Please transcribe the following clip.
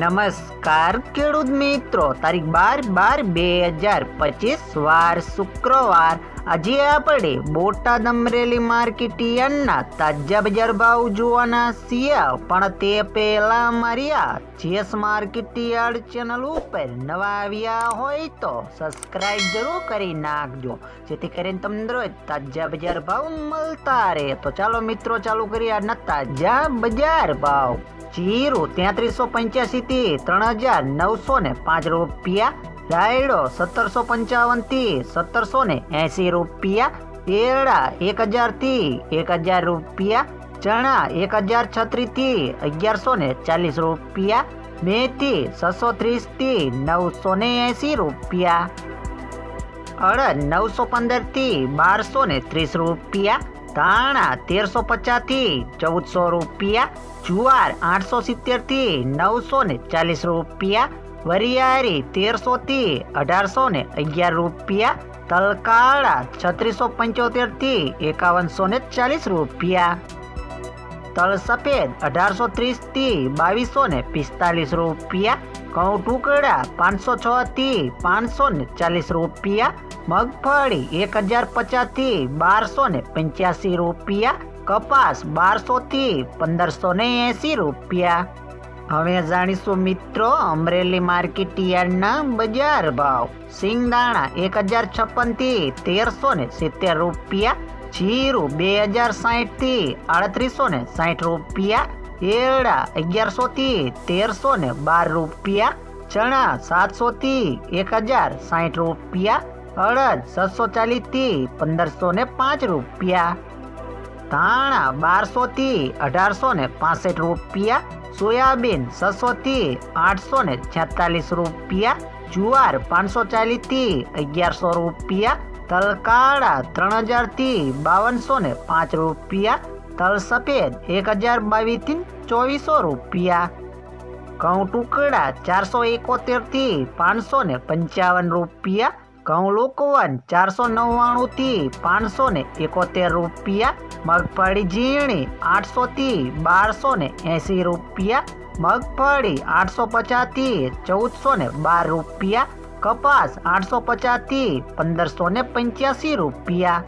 નમસ્કાર, ખેડૂત મિત્રો. તારીખ બાર બાર બે હજાર પચીસ, વાર શુક્રવાર. આજે આપણે બોટાદ અમરેલી માર્કેટ તાજા બજાર ભાવ જોવાના છીએ. પણ તે પહેલા મારી આ જેસ માર્કેટ યાર્ડ ચેનલ ઉપર નવા આવ્યા હોય તો સબસ્ક્રાઇબ જરૂર કરી નાખજો. જેથી કરીને તમને રોજ તાજા બજાર ભાવ મળતા રહે. તો ચાલો મિત્રો, ચાલુ કરીએ આજના તાજા બજાર ભાવ. જીરું તેત્રીસો પંચ્યાસી થી ત્રણ હજાર નવસો ને પાંચ રૂપિયા. રાયડો સત્તરસો પંચાવનથી સત્તરસો ને એસી રૂપિયા. એરડા એક હજારથી એક હજાર રૂપિયા. ચણા એક હજાર છત્રીસથી અગિયારસો ને ચાલીસ રૂપિયા. મેથી છસો ત્રીસથી નવસો ને એસી રૂપિયા. અડદ નવસો પંદરથી બારસો ને ત્રીસ રૂપિયા. ધાણા તેરસો પચાસથી ચૌદસો રૂપિયા, જુવાર આઠસો સિત્તેરથી નવસો ને ચાલીસ રૂપિયા વરિયારી તેરસો થી અઢારસો ને અગિયાર રૂપિયા, તલકાળા છત્રીસો પંચોતેરથી એકાવનસો ને ચાલીસ રૂપિયા. તલ સફેદ અઢારસો ત્રીસથી બાવીસો ને પિસ્તાલીસ રૂપિયા ઘઉં ટુકડા પાંચસો છ થી પાંચસો ને ચાલીસ રૂપિયા, મગફળી એક હજાર પચાસથી બારસો ને પંચ્યાસી રૂપિયા, કપાસ બારસો થી પંદરસો ને એસી રૂપિયા. હવે જાણીશું મિત્રો અમરેલી માર્કેટ યાર્ડના બજાર ભાવ. સિંગદાણા એક હજાર છપ્પનથી તેરસો ને સિત્તેર રૂપિયા, જીરું બે હજાર સાઠથી આડત્રીસો ને સાઠ રૂપિયા એરડા અગિયારસો થી તેરસો ને બાર રૂપિયા, ચણા સાતસો થી એક હજાર સાઠ રૂપિયા, અડદ છસો ચાલીસથી પંદરસો ને પાંચ રૂપિયા, ધાણા બારસો થી અઢારસો ને પાસઠ રૂપિયા, સોયાબીન છસો થી આઠસો ને છેતાલીસ રૂપિયા, જુવાર પાંચસો ચાલીસથી અગિયારસો રૂપિયા, તલકાળા ત્રણ હજારથી બાવનસો ને પાંચ રૂપિયા તલ સફેદ એક હજાર બાવીસથી ચોવીસો રૂપિયા ઘઉં ટુકડા ચારસો એકોતેરથી પાંચસો ને પંચાવન રૂપિયા ઘઉં લોકવન ચારસો નવ્વાણું થી પાંચસો ને એકોતેર રૂપિયા મગફળી ઝીણી આઠસો થી બારસો ને એસી રૂપિયા મગફળી આઠસો પચાસથી ચૌદસો ને બાર રૂપિયા કપાસ આઠસો પચાસથી પંદરસો ને પંચ્યાસી રૂપિયા